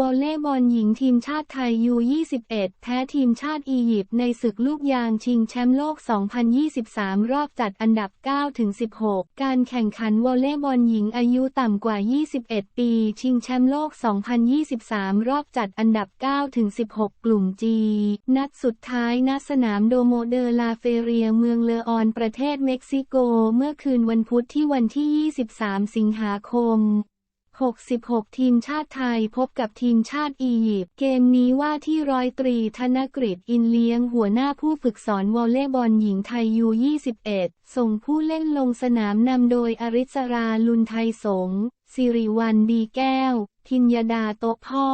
วอลเลย์บอลหญิงทีมชาติไทยยู21แพ้ทีมชาติอียิปต์ในศึกลูกยางชิงแชมป์โลก 2023 รอบจัดอันดับ 9-16 การแข่งขันวอลเลย์บอลหญิงอายุต่ำกว่า 21 ปี ชิงแชมป์โลก 2023 รอบจัดอันดับ 9-16 กลุ่มจี นัดสุดท้ายณสนามโดโมเดลาเฟเรียเมืองเลออนประเทศเม็กซิโก เมื่อคืนวันพุธที่วันที่ 23 สิงหาคม 66 ทีมชาติไทยพบกับทีมชาติอียิปต์เกมนี้ว่าที่ร้อยตรีธนกฤษอินเลี้ยงหัวหน้าผู้ฝึกสอนวอลเลย์บอลหญิงไทยยู21ส่งผู้เล่นลงสนามนำโดยอริสราลุนไทยสงฆ์สิริวันดีแก้วทินยดาโตะพ่อ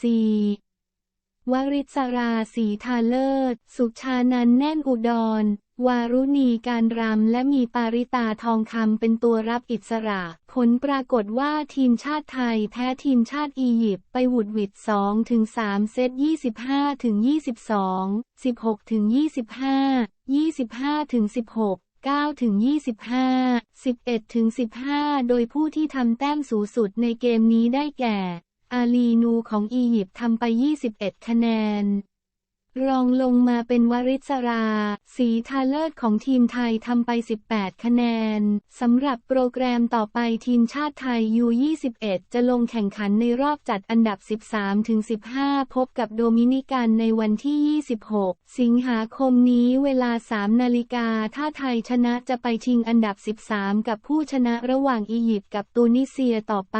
ซีวริศราสีทาเลิศ สุชานันแน่นอุดร วารุณีการรำและมีปาริตาทองคำเป็นตัวรับอิสระ ผลปรากฏว่าทีมชาติไทยแพ้ทีมชาติอียิปต์ไปหวุดหวิด2ถึง3เซต 25ถึง22 16ถึง25 25ถึง16 9ถึง25 11ถึง15 โดยผู้ที่ทำแต้มสูงสุดในเกมนี้ได้แก่ อาลีนูของอียิปต์ทำไป 21 คะแนน รองลงมาเป็นวริศรา สีทาเลิศของทีมไทยทำไป 18 คะแนน สำหรับโปรแกรมต่อไปทีมชาติไทย U21 จะลงแข่งขันในรอบจัดอันดับ 13-15 พบกับโดมินิกันในวันที่ 26 สิงหาคมนี้เวลา 3 นาฬิกา ถ้าไทยชนะจะไปชิงอันดับ 13 กับผู้ชนะระหว่างอียิปต์กับตูนิเซียต่อไป